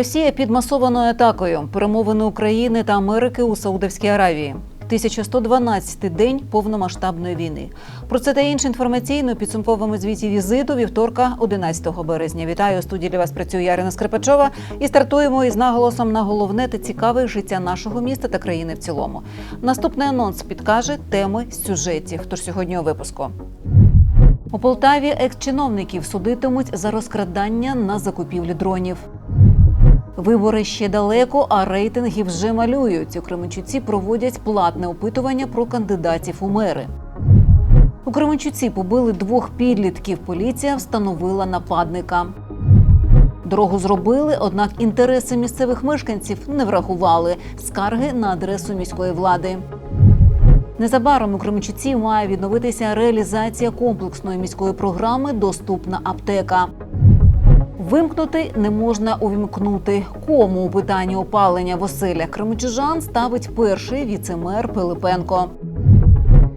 Росія під масованою атакою. Перемовини України та Америки у Саудовській Аравії. 1112 день повномасштабної війни. Про це та інше інформаційно підсумковому звіті візиту вівторка, 11 березня. Вітаю у студії для вас. Працює Ярина Скрипачова. І стартуємо із наголосом на головне та цікаве життя нашого міста та країни в цілому. Наступний анонс підкаже теми сюжетів. Тож сьогодні випуску. У Полтаві екс-чиновників судитимуть за розкрадання на закупівлі дронів. Вибори ще далеко, а рейтинги вже малюють. У Кременчуці проводять платне опитування про кандидатів у мери. У Кременчуці побили двох підлітків. Поліція встановила нападника. Дорогу зробили, однак інтереси місцевих мешканців не врахували. Скарги на адресу міської влади. Незабаром у Кременчуці має відновитися реалізація комплексної міської програми Доступна аптека. Вимкнути не можна увімкнути. Кому у питанні опалення в оселях Кременчужан ставить перший віцемер Пилипенко.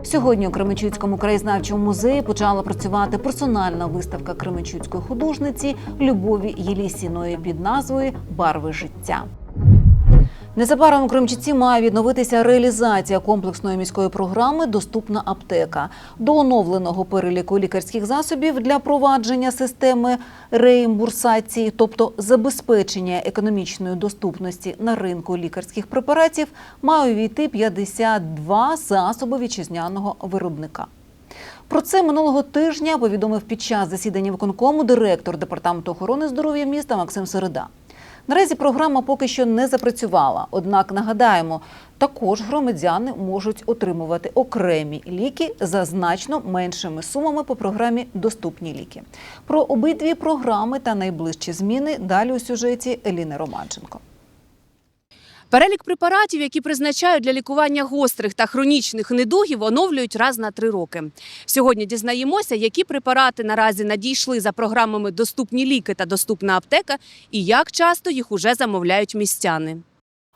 Сьогодні у Кременчуцькому краєзнавчому музеї почала працювати персональна виставка Кременчуцької художниці Любові Єлісіної під назвою Барви життя. Незабаром у Кримчуці має відновитися реалізація комплексної міської програми Доступна аптека до оновленого переліку лікарських засобів для провадження системи реімбурсації, тобто забезпечення економічної доступності на ринку лікарських препаратів, має увійти 52 засоби вітчизняного виробника. Про це минулого тижня повідомив під час засідання виконкому директор департаменту охорони здоров'я міста Максим Середа. Наразі програма поки що не запрацювала. Однак нагадаємо, також громадяни можуть отримувати окремі ліки за значно меншими сумами по програмі Доступні ліки. Про обидві програми та найближчі зміни далі у сюжеті Еліни Романченко. Перелік препаратів, які призначають для лікування гострих та хронічних недугів, оновлюють раз на три роки. Сьогодні дізнаємося, які препарати наразі надійшли за програмами Доступні ліки та Доступна аптека і як часто їх уже замовляють містяни.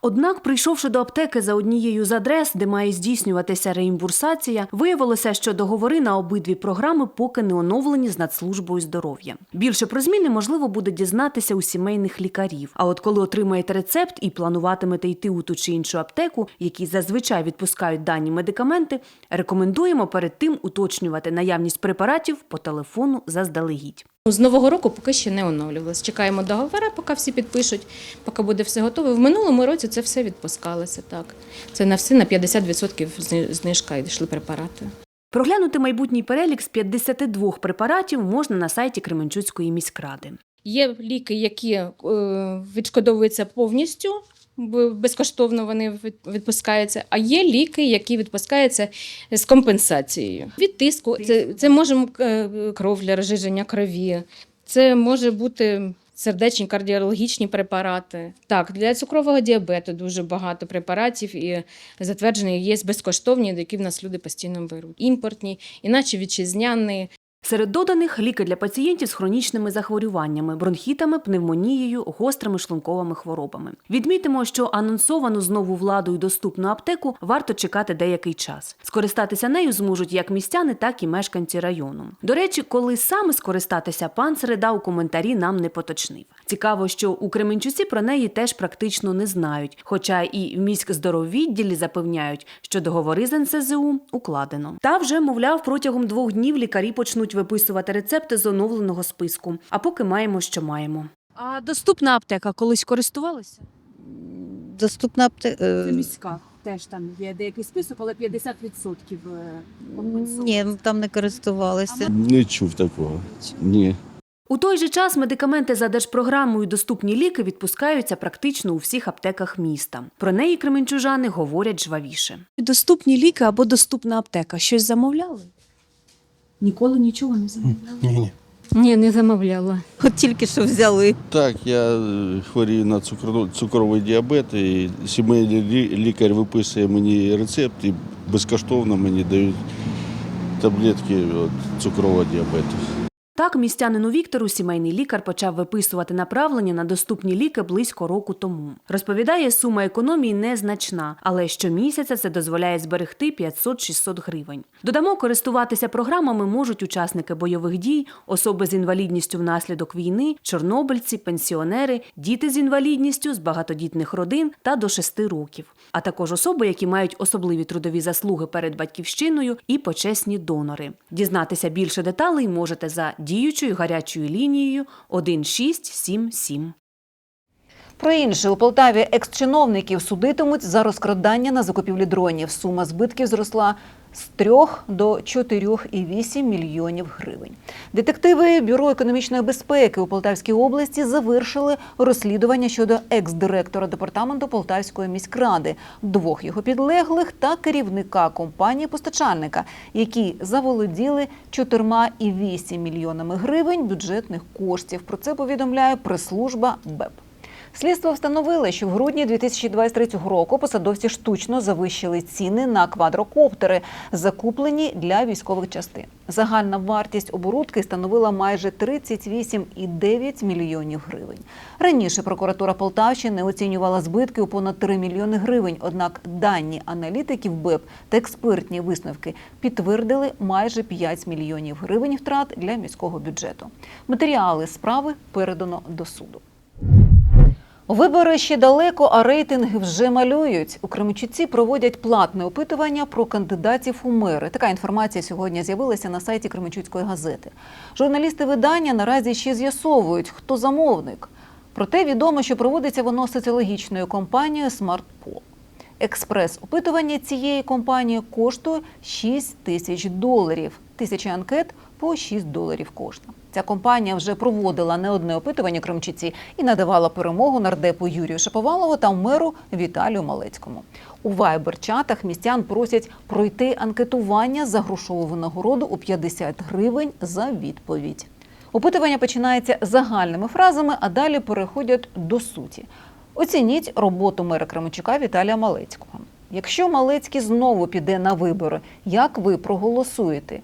Однак, прийшовши до аптеки за однією з адрес, де має здійснюватися реімбурсація, виявилося, що договори на обидві програми поки не оновлені з Нацслужбою здоров'я. Більше про зміни можливо буде дізнатися у сімейних лікарів. А от коли отримаєте рецепт і плануватимете йти у ту чи іншу аптеку, які зазвичай відпускають дані медикаменти, рекомендуємо перед тим уточнювати наявність препаратів по телефону заздалегідь. З нового року поки ще не оновлювалися. Чекаємо договори, поки всі підпишуть, поки буде все готове. В минулому році це все відпускалося. Так це на все на 50% знижка йшли препарати. Проглянути майбутній перелік з 52 препаратів можна на сайті Кременчуцької міськради. Є ліки, які е, відшкодовуються повністю. Безкоштовно вони від- відпускаються, а є ліки, які відпускаються з компенсацією. Від тиску це, це може кров для розжиження крові, це може бути сердечні кардіологічні препарати. Так, для цукрового діабету дуже багато препаратів і затверджені є безкоштовні, які в нас люди постійно беруть. Імпортні, іначе вітчизняні. Серед доданих ліки для пацієнтів з хронічними захворюваннями, бронхітами, пневмонією, гострими шлунковими хворобами. Відмітимо, що анонсовану знову владою доступну аптеку варто чекати деякий час. Скористатися нею зможуть як містяни, так і мешканці району. До речі, коли саме скористатися пан Середа у коментарі нам не поточнив. Цікаво, що у Кременчуці про неї теж практично не знають, хоча і в міськздоровідділі запевняють, що договори з НСЗУ укладено. Та вже, мовляв, протягом двох днів лікарі почнуть виписувати рецепти з оновленого списку. А поки маємо, що маємо. А доступна аптека колись користувалася? Доступна аптека. Це міська. Теж там є деякий список, але 50% е. Ні, там не користувалися. Не чув такого. Ні. У той же час медикаменти за держпрограмою Доступні ліки відпускаються практично у всіх аптеках міста. Про неї кременчужани говорять жвавіше. Доступні ліки або доступна аптека. Щось замовляли? Ніколи нічого не замовляли. Ні, ні. Ні, не замовляла. От тільки що взяли. Так, я е, хворію на цукро- цукровий діабет, і сімейний лікар виписує мені рецепт і безкоштовно мені дають таблетки від цукрового діабету. Так, містянину Віктору сімейний лікар почав виписувати направлення на доступні ліки близько року тому. Розповідає, сума економії незначна, але щомісяця це дозволяє зберегти 500-600 гривень. Додамо, користуватися програмами можуть учасники бойових дій, особи з інвалідністю внаслідок війни, чорнобильці, пенсіонери, діти з інвалідністю з багатодітних родин та до 6 років, а також особи, які мають особливі трудові заслуги перед батьківщиною і почесні донори. Дізнатися більше деталей можете за діючою гарячою лінією 1677. Про інше у Полтаві екс-чиновників судитимуть за розкрадання на закупівлі дронів. Сума збитків зросла з 3 до 4,8 мільйонів гривень. Детективи Бюро економічної безпеки у Полтавській області завершили розслідування щодо екс-директора департаменту Полтавської міськради, двох його підлеглих та керівника компанії постачальника, які заволоділи 4,8 мільйонами гривень бюджетних коштів. Про це повідомляє прес-служба БЕП. Слідство встановило, що в грудні 2023 року посадовці штучно завищили ціни на квадрокоптери, закуплені для військових частин. Загальна вартість оборудки становила майже 38,9 мільйонів гривень. Раніше прокуратура Полтавщини оцінювала збитки у понад 3 мільйони гривень. Однак дані аналітиків БЕП та експертні висновки підтвердили майже 5 мільйонів гривень втрат для міського бюджету. Матеріали справи передано до суду. Вибори ще далеко, а рейтинги вже малюють. У Кременчуці проводять платне опитування про кандидатів у мери. Така інформація сьогодні з'явилася на сайті Кременчуцької газети. Журналісти видання наразі ще з'ясовують, хто замовник. Проте відомо, що проводиться воно соціологічною компанією «Смартпол». Експрес-опитування цієї компанії коштує 6 тисяч доларів. Тисяча анкет по 6 доларів кожна. Ця компанія вже проводила не одне опитування Кримчиці і надавала перемогу нардепу Юрію Шаповалову та меру Віталію Малецькому. У вайбер-чатах містян просять пройти анкетування за грошову винагороду у 50 гривень за відповідь. Опитування починається загальними фразами, а далі переходять до суті. Оцініть роботу мера Кременчука Віталія Малецького. Якщо Малецький знову піде на вибори, як ви проголосуєте?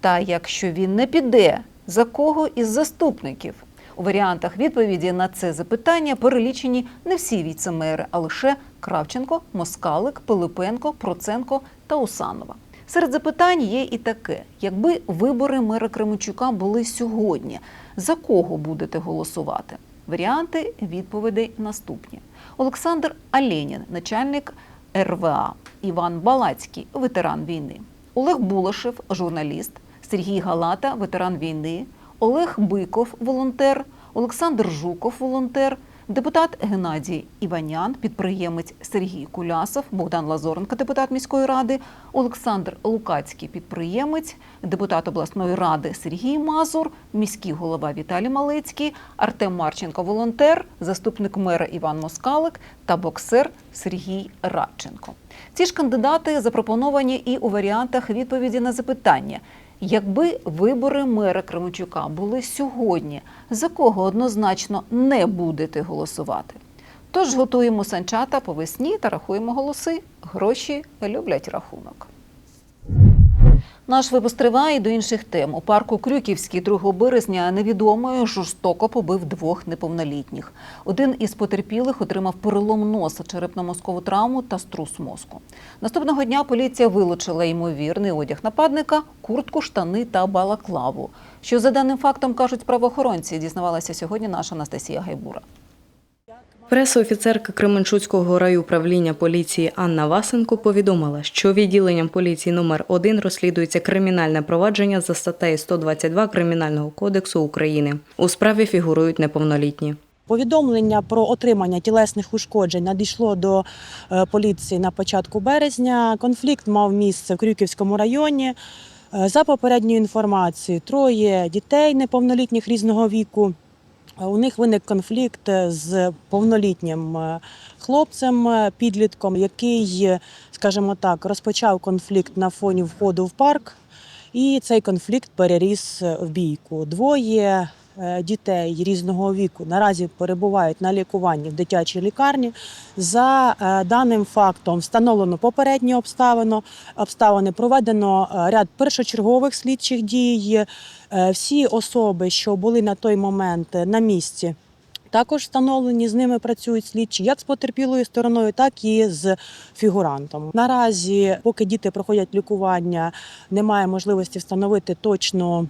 Та якщо він не піде, за кого із заступників? У варіантах відповіді на це запитання перелічені не всі віцемери, а лише Кравченко, Москалик, Пилипенко, Проценко та Усанова. Серед запитань є і таке: якби вибори мера Кременчука були сьогодні, за кого будете голосувати? Варіанти відповідей наступні: Олександр Аленін, начальник РВА, Іван Балацький, ветеран війни, Олег Булашев, журналіст, Сергій Галата, ветеран війни, Олег Биков, волонтер, Олександр Жуков, волонтер, депутат Геннадій Іванян, підприємець Сергій Кулясов, Богдан Лазоренко, депутат міської ради, Олександр Лукацький, підприємець, депутат обласної ради Сергій Мазур, міський голова Віталій Малецький, Артем Марченко, волонтер, заступник мера Іван Москалик та боксер Сергій Радченко. Ці ж кандидати запропоновані і у варіантах відповіді на запитання. Якби вибори мера Кременчука були сьогодні, за кого однозначно не будете голосувати? Тож готуємо санчата по весні та рахуємо голоси. Гроші люблять рахунок. Наш випуск триває до інших тем. У парку Крюківський 2 березня невідомий жорстоко побив двох неповнолітніх. Один із потерпілих отримав перелом носа, черепно-мозкову травму та струс мозку. Наступного дня поліція вилучила ймовірний одяг нападника, куртку, штани та балаклаву. Що за даним фактом кажуть правоохоронці, дізнавалася сьогодні наша Анастасія Гайбура. Пресофіцерка Кременчуцького райуправління поліції Анна Васенко повідомила, що відділенням поліції номер 1 розслідується кримінальне провадження за статтею 122 Кримінального кодексу України. У справі фігурують неповнолітні. Повідомлення про отримання тілесних ушкоджень надійшло до е, поліції на початку березня. Конфлікт мав місце в Крюківському районі. Е, За попередньою інформацією, троє дітей неповнолітніх різного віку. У них виник конфлікт е, з повнолітнім е, хлопцем, е, підлітком, який, скажімо так, розпочав конфлікт на фоні входу в парк, і цей конфлікт переріс в бійку. Двоє дітей різного віку наразі перебувають на лікуванні в дитячій лікарні. За е, даним фактом встановлено попередні обставини, обставини проведено е, ряд першочергових слідчих дій. Е, Всі особи, що були на той момент на місці, також встановлені з ними працюють слідчі як з потерпілою стороною, так і з фігурантом. Наразі, поки діти проходять лікування, немає можливості встановити точно.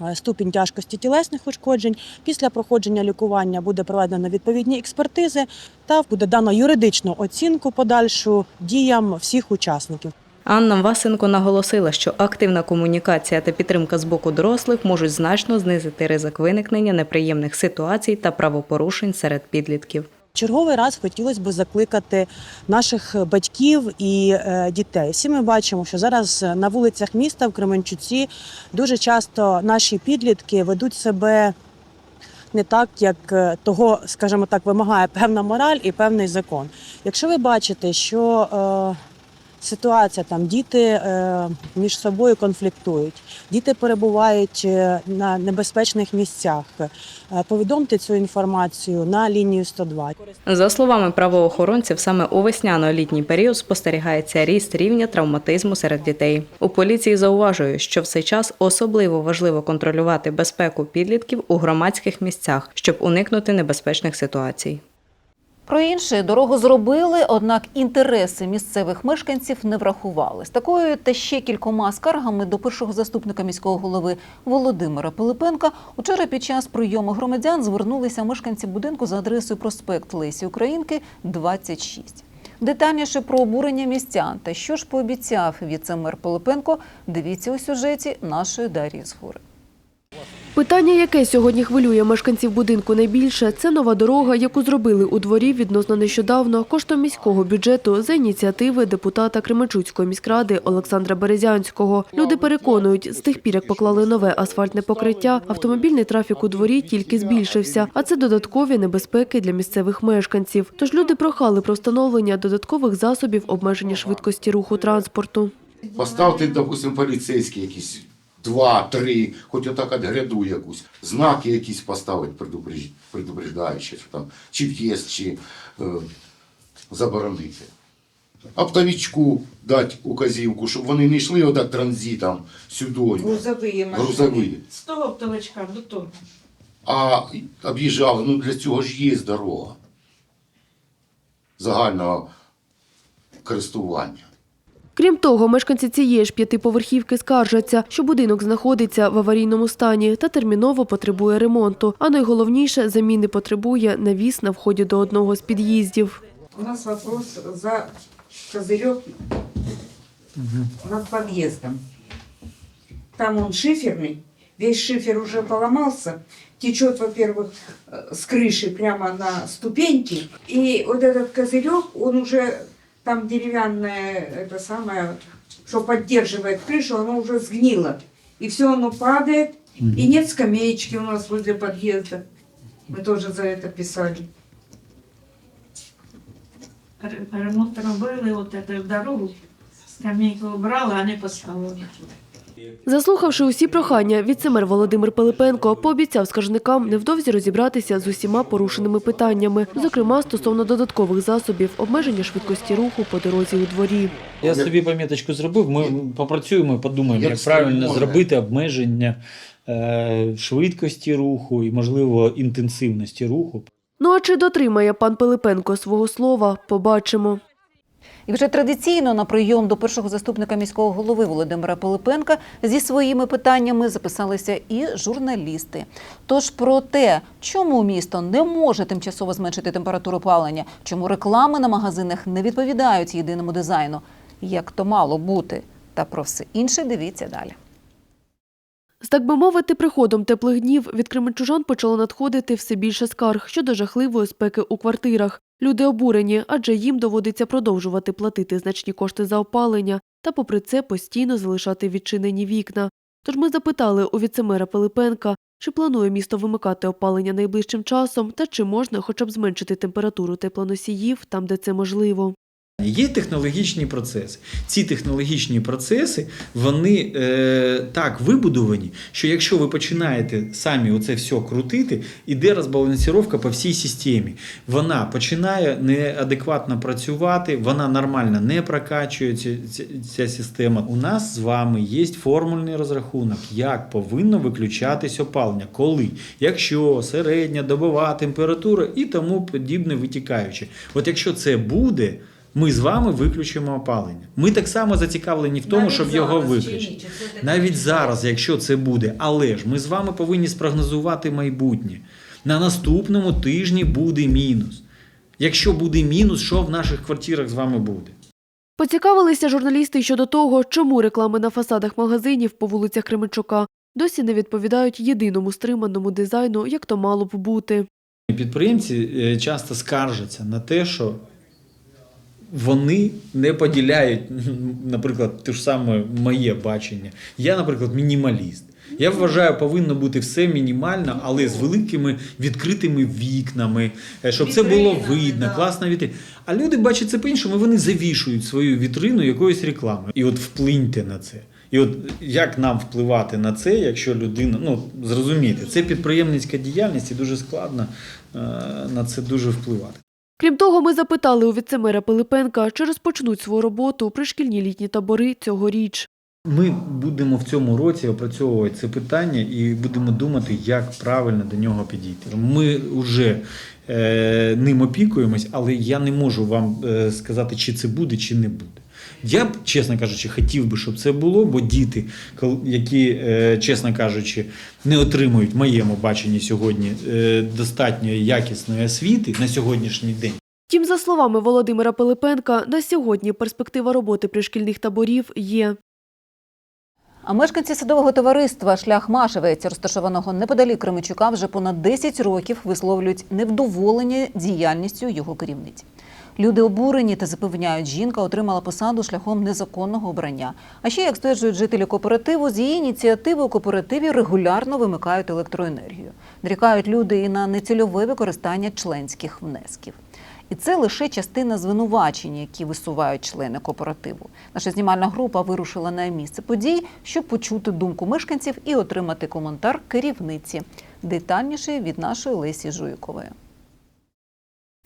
Е, Ступінь тяжкості тілесних ушкоджень після проходження лікування буде проведено відповідні експертизи та буде дано юридичну оцінку подальшу діям всіх учасників. Анна Васенко наголосила, що активна комунікація та підтримка з боку дорослих можуть значно знизити ризик виникнення неприємних ситуацій та правопорушень серед підлітків. Черговий раз хотілося б закликати наших батьків і е, дітей. Всі ми бачимо, що зараз на вулицях міста в Кременчуці дуже часто наші підлітки ведуть себе не так, як е, того, скажімо так, вимагає певна мораль і певний закон. Якщо ви бачите, що е, ситуація там діти е, між собою конфліктують, діти перебувають е, на небезпечних місцях, е, повідомте цю інформацію на лінію 102. За словами правоохоронців, саме у весняно-літній період спостерігається ріст рівня травматизму серед дітей. У поліції зауважують, що в цей час особливо важливо контролювати безпеку підлітків у громадських місцях, щоб уникнути небезпечних ситуацій. Про інше дорогу зробили, однак інтереси місцевих мешканців не врахували. З такою та ще кількома скаргами до першого заступника міського голови Володимира Пилипенка учора під час прийому громадян звернулися мешканці будинку за адресою проспект Лесі Українки, 26. Детальніше про обурення містян та що ж пообіцяв віце-мер Пилипенко, дивіться у сюжеті нашої Дар'ї Згури. Питання, яке сьогодні хвилює мешканців будинку найбільше, це нова дорога, яку зробили у дворі відносно нещодавно коштом міського бюджету за ініціативи депутата Кременчуцької міськради Олександра Березянського. Люди переконують, з тих пір, як поклали нове асфальтне покриття, автомобільний трафік у дворі тільки збільшився, а це додаткові небезпеки для місцевих мешканців. Тож люди прохали про встановлення додаткових засобів обмеження швидкості руху транспорту. Поставте, допустим, поліцейські якісь два, три, хоч отак от гряду якусь, знаки якісь поставити, предупреждаючі, що там чи в'їзд, чи е, заборонити. Оптовичку дати указівку, щоб вони не йшли отак транзитом сюди, Грузові грузові, З того оптовичка до того. а об'їжджали. Ну для цього ж є дорога загального користування. Крім того, мешканці цієї ж п'ятиповерхівки скаржаться, що будинок знаходиться в аварійному стані та терміново потребує ремонту. А найголовніше заміни потребує навіс на вході до одного з під'їздів. У нас вопрос за козырек над подъездом. Там он шиферный, весь шифер уже поломался, течет, во-первых, э, с крыши прямо на ступеньки. И вот этот козырек, он уже там деревянное, это самое, что поддерживает крышу, оно уже сгнило. И все оно падает, и нет скамеечки у нас возле подъезда. Мы тоже за это писали. Ремонт робили, от цю дорогу, скамейку убрали, а не поставили. Заслухавши усі прохання, віцемер Володимир Пилипенко пообіцяв скаржникам невдовзі розібратися з усіма порушеними питаннями, зокрема стосовно додаткових засобів обмеження швидкості руху по дорозі у дворі. Я собі поміточку зробив. Ми попрацюємо, подумаємо, Як як правильно зробити обмеження е, швидкості руху і, можливо, інтенсивності руху. Ну а чи дотримає пан Пилипенко свого слова, побачимо. І вже традиційно на прийом до першого заступника міського голови Володимира Пилипенка зі своїми питаннями записалися і журналісти. Тож про те, чому місто не може тимчасово зменшити температуру палення, чому реклами на магазинах не відповідають єдиному дизайну, як то мало бути, та про все інше дивіться далі. З так би мовити, приходом теплих днів від кременчужан почало надходити все більше скарг щодо жахливої спеки у квартирах. Люди обурені, адже їм доводиться продовжувати платити значні кошти за опалення та, попри це, постійно залишати відчинені вікна. Тож ми запитали у віцемера Пилипенка, чи планує місто вимикати опалення найближчим часом та чи можна хоча б зменшити температуру теплоносіїв там, де це можливо. Є технологічні процеси. Ці технологічні процеси вони е, так вибудовані, що якщо ви починаєте самі оце все крутити, іде розбалансіровка по всій системі. Вона починає неадекватно працювати, вона нормально не прокачується. Ця, ця система. У нас з вами є формульний розрахунок, як повинно виключатись опалення, коли, якщо середня добова температура і тому подібне витікаюче. От якщо це буде. Ми з вами виключимо опалення. Ми так само зацікавлені в тому, щоб його виключити. Навіть зараз, якщо це буде, але ж ми з вами повинні спрогнозувати майбутнє. На наступному тижні буде мінус. Якщо буде мінус, що в наших квартирах з вами буде? Поцікавилися журналісти щодо того, чому реклами на фасадах магазинів по вулицях Кременчука досі не відповідають єдиному стриманому дизайну, як то мало б бути. Підприємці е, часто скаржаться на те, що вони не поділяють, наприклад, те ж саме моє бачення. Я, наприклад, мінімаліст. Я вважаю, повинно бути все мінімально, але з великими відкритими вікнами, е, щоб це було видно, класна вітрина. А люди бачать це по-іншому, вони завішують свою вітрину якоюсь рекламою. І от вплиньте на це. І от як нам впливати на це, якщо людина, ну зрозумієте, це підприємницька діяльність і дуже складно е, на це дуже впливати. Крім того, ми запитали у віцемера Пилипенка, чи розпочнуть свою роботу пришкільні літні табори цьогоріч. Ми будемо в цьому році опрацьовувати це питання і будемо думати, як правильно до нього підійти. Ми вже е, ним опікуємось, але я не можу вам е, сказати, чи це буде, чи не буде. Я б, чесно кажучи, хотів би, щоб це було, бо діти, які, е, чесно кажучи, не отримують в моєму баченні сьогодні е, достатньої якісної освіти на сьогоднішній день. Втім, за словами Володимира Пилипенка, на сьогодні перспектива роботи пришкільних таборів є. А мешканці садового товариства Шлях Машевець, розташованого неподалік Кременчука, вже понад 10 років висловлюють невдоволення діяльністю його керівниці. Люди обурені та запевняють, жінка отримала посаду шляхом незаконного обрання. А ще, як стверджують жителі кооперативу, з її ініціативи у кооперативі регулярно вимикають електроенергію. Нарікають люди і на нецільове використання членських внесків. І це лише частина звинувачень, які висувають члени кооперативу. Наша знімальна група вирушила на місце подій, щоб почути думку мешканців і отримати коментар керівниці. Детальніше від нашої Лесі Жуйкової.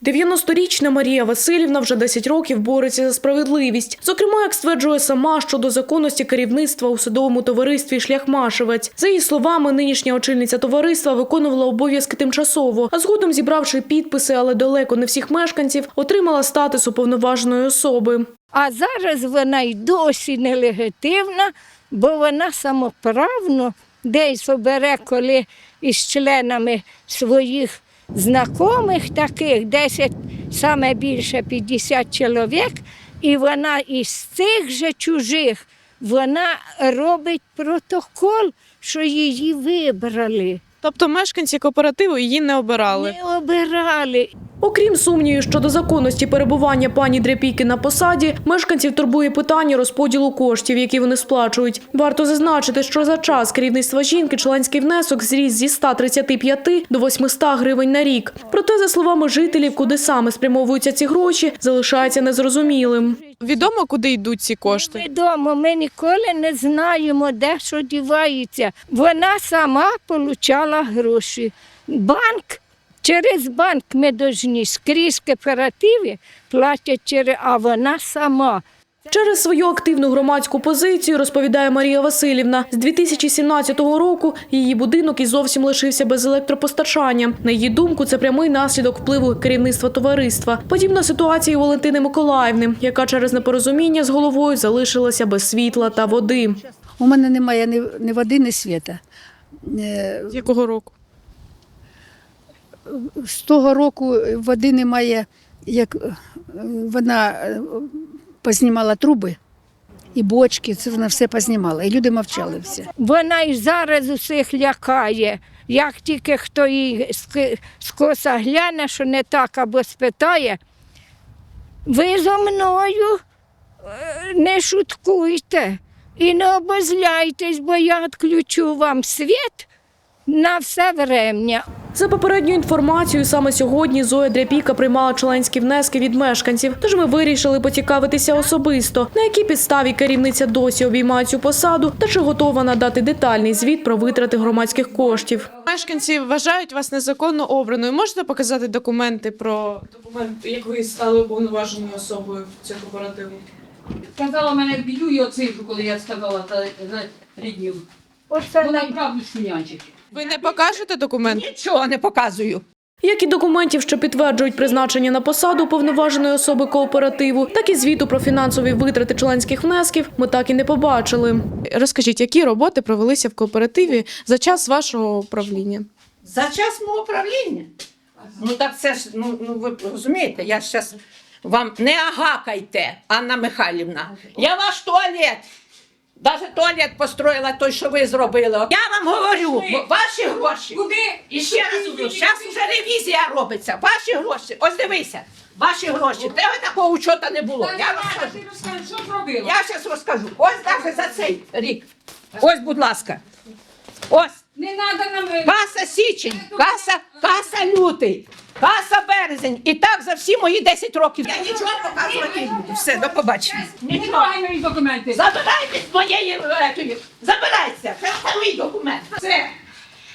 90-річна Марія Васильівна вже 10 років бореться за справедливість. Зокрема, як стверджує сама щодо законності керівництва у садовому товаристві Шляхмашевець. За її словами, нинішня очільниця товариства виконувала обов'язки тимчасово, а згодом, зібравши підписи, але далеко не всіх мешканців, отримала статус уповноваженої особи. А зараз вона й досі нелегітимна, бо вона самоправно десь обере, коли із членами своїх знайомих таких, 10, саме більше 50 чоловік, і вона із цих же чужих вона робить протокол, що її вибрали. Тобто мешканці кооперативу її не обирали. Не обирали. Окрім сумнівів щодо законності перебування пані Дряпійки на посаді, мешканців турбує питання розподілу коштів, які вони сплачують. Варто зазначити, що за час керівництва жінки членський внесок зріс зі 135 до 800 гривень на рік. Проте, за словами жителів, куди саме спрямовуються ці гроші, залишається незрозумілим. Відомо, куди йдуть ці кошти? Відомо, ми ніколи не знаємо, де що дівається. Вона сама отримала гроші. Банк, через банк ми повинні скрізь кооперативи платять через, а вона сама. Через свою активну громадську позицію розповідає Марія Васильівна. З 2017 року її будинок і зовсім лишився без електропостачання. На її думку, це прямий наслідок впливу керівництва товариства. Подібна ситуація у Валентини Миколаївни, яка через непорозуміння з головою залишилася без світла та води. У мене немає ні, ні води, ні світа. З якого року? З того року води немає, як е, вона е, познімала труби і бочки, це вона все познімала. І люди мовчали все. Вона і зараз усіх лякає. Як тільки хто ски- скоса гляне, що не так або спитає, ви зо мною е, не шуткуйте і не обозляйтесь, бо я відключу вам світ на все врем'я. За попередньою інформацією, саме сьогодні Зоя Дряпіка приймала членські внески від мешканців. Тож ми вирішили поцікавитися особисто, на якій підставі керівниця досі обіймає цю посаду, та чи готова надати детальний звіт про витрати громадських коштів. Мешканці вважають вас незаконно обраною. Можете показати документи про документ, як ви стали уповноваженою особою цього кооперативу? Сказала мене б'ю і оцифру, коли я сказала за, за Оце Вона правду шмінянчики. Ви не покажете документ? Нічого не показую. Як і документів, що підтверджують призначення на посаду уповноваженої особи кооперативу, так і звіту про фінансові витрати членських внесків ми так і не побачили. Розкажіть, які роботи провелися в кооперативі за час вашого управління? За час мого правління. Ну так це ж, ну, ну ви розумієте, я зараз вам не агакайте, Анна Михайлівна. Я ваш туалет. Навіть туалет построїла той, що ви зробили. Я вам говорю, ваші гроші. Куди? І ще раз говорю, зараз вже ревізія робиться. Ваші гроші. Ось дивися. Ваші гроші. Тебе такого учота не було. Я розкажу. Що зробила? Я зараз розкажу. Ось навіть за цей рік. Ось, будь ласка. Ось. Не треба нам Каса січень, каса, каса лютий, каса березень. І так за всі мої 10 років. Я нічого показувати не буду. Все, до побачення. Нічого. мої документи. Забирайте з моєї етої. Забирайте. Це мій документ. Все.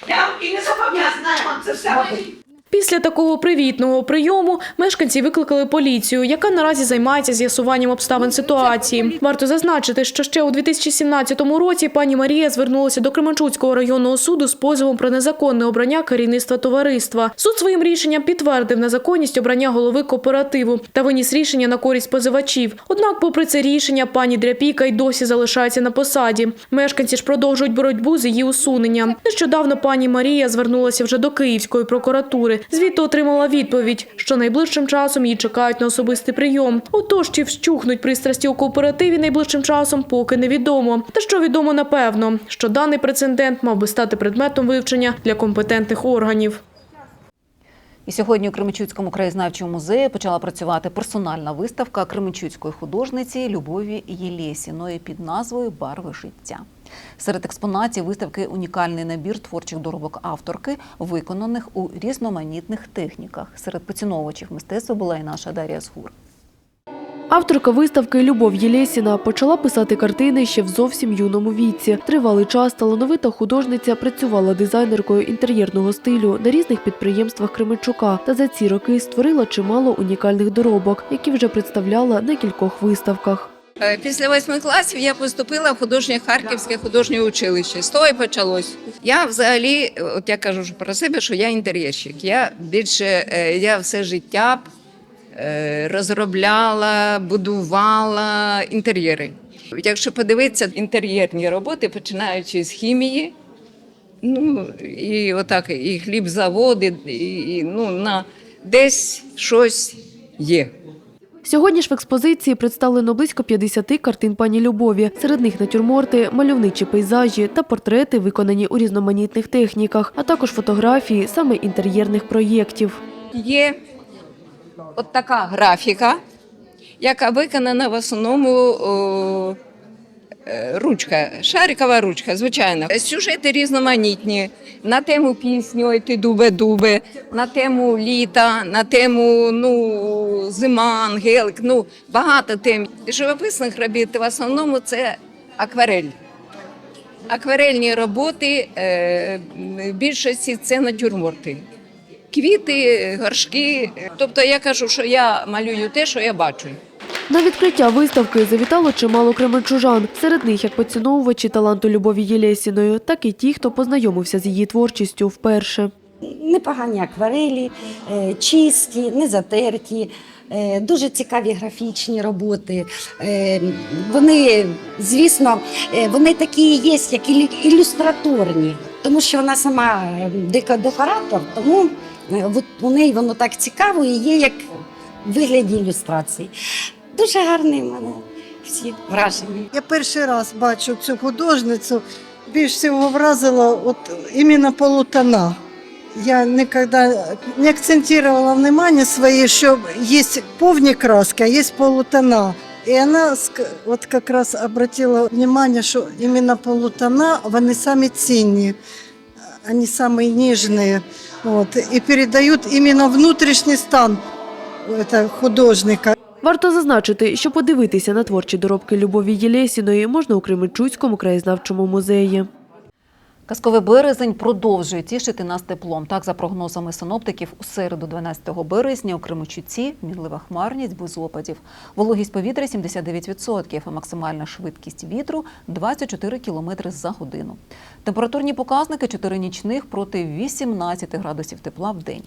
Я вам і не зобов'язана вам це все робити. Після такого привітного прийому мешканці викликали поліцію, яка наразі займається з'ясуванням обставин ситуації. Варто зазначити, що ще у 2017 році пані Марія звернулася до Кременчуцького районного суду з позовом про незаконне обрання керівництва товариства. Суд своїм рішенням підтвердив незаконність обрання голови кооперативу та виніс рішення на користь позивачів. Однак, попри це рішення, пані Дряпіка й досі залишається на посаді. Мешканці ж продовжують боротьбу з її усуненням. Нещодавно пані Марія звернулася вже до Київської прокуратури. Звідти отримала відповідь, що найближчим часом її чекають на особистий прийом. Отож, чи вщухнуть пристрасті у кооперативі найближчим часом, поки невідомо. Та що відомо напевно, що даний прецедент мав би стати предметом вивчення для компетентних органів. І сьогодні у Кременчуцькому краєзнавчому музеї почала працювати персональна виставка кременчуцької художниці Любові Єлєсіної під назвою Барви життя. Серед експонатів виставки унікальний набір творчих доробок авторки, виконаних у різноманітних техніках. Серед поціновувачів мистецтва була і наша Дар'я Згур. Авторка виставки Любов Єлєсіна почала писати картини ще в зовсім юному віці. Тривалий час талановита художниця працювала дизайнеркою інтер'єрного стилю на різних підприємствах Кременчука та за ці роки створила чимало унікальних доробок, які вже представляла на кількох виставках. Е, Після восьми класів я поступила в художнє Харківське художнє училище. З того і почалось. Я взагалі, от я кажу про себе, що я інтер'єрщик. Я більше е, я все життя е, розробляла, будувала інтер'єри. Якщо подивитися інтер'єрні роботи, починаючи з хімії, ну і отак, і хлібзаводи, і, і ну на десь щось є. Сьогодні ж в експозиції представлено близько 50 картин пані Любові. Серед них натюрморти, мальовничі пейзажі та портрети, виконані у різноманітних техніках, а також фотографії саме інтер'єрних проєктів. Є от така графіка, яка виконана в основному о, е, ручка, шарикова ручка, звичайно. Сюжети різноманітні на тему пісні «Ой ти дубе-дубе, на тему літа, на тему ну, зима, ангелик, ну, багато тем. Живописних робіт в основному це акварель. Акварельні роботи е, в більшості це натюрморти. Квіти, горшки. Тобто я кажу, що я малюю те, що я бачу. На відкриття виставки завітало чимало кременчужан. Серед них як поціновувачі таланту Любові Єлєсіної, так і ті, хто познайомився з її творчістю вперше. Непогані акварелі, е, чисті, не затерті, е, дуже цікаві графічні роботи. Е, Вони, звісно, е, вони такі є, як ілюстраторні, тому що вона сама е, деко- декоратор, тому е, у неї воно так цікаво і є як вигляді ілюстрацій. Дуже гарні в мене всі враження. Я перший раз бачу цю художницю. Більш всього вразила от іменно полутона Я никогда не акцентировала внимание своє, що є повні краски, а є полутона. І вона ск- от как раз обратила внимание, що іменно полутона, вони самі цінні. они самые нежные, вот, и передают именно внутренний стан это, художника. Варто зазначити, що подивитися на творчі доробки Любові Єлєсіної можна у Кременчуцькому краєзнавчому музеї. Казковий березень продовжує тішити нас теплом. Так, за прогнозами синоптиків, у середу, 12 березня, у Кременчуці мінлива хмарність без опадів. Вологість повітря 79%, а максимальна швидкість вітру 24 км за годину. Температурні показники 4 нічних проти 18 градусів тепла в день.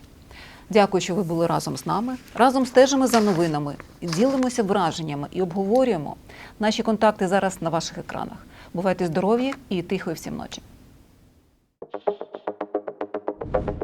Дякую, що ви були разом з нами. Разом стежимо за новинами, ділимося враженнями і обговорюємо. Наші контакти зараз на ваших екранах. Бувайте здорові і тихої всім ночі. Thank you.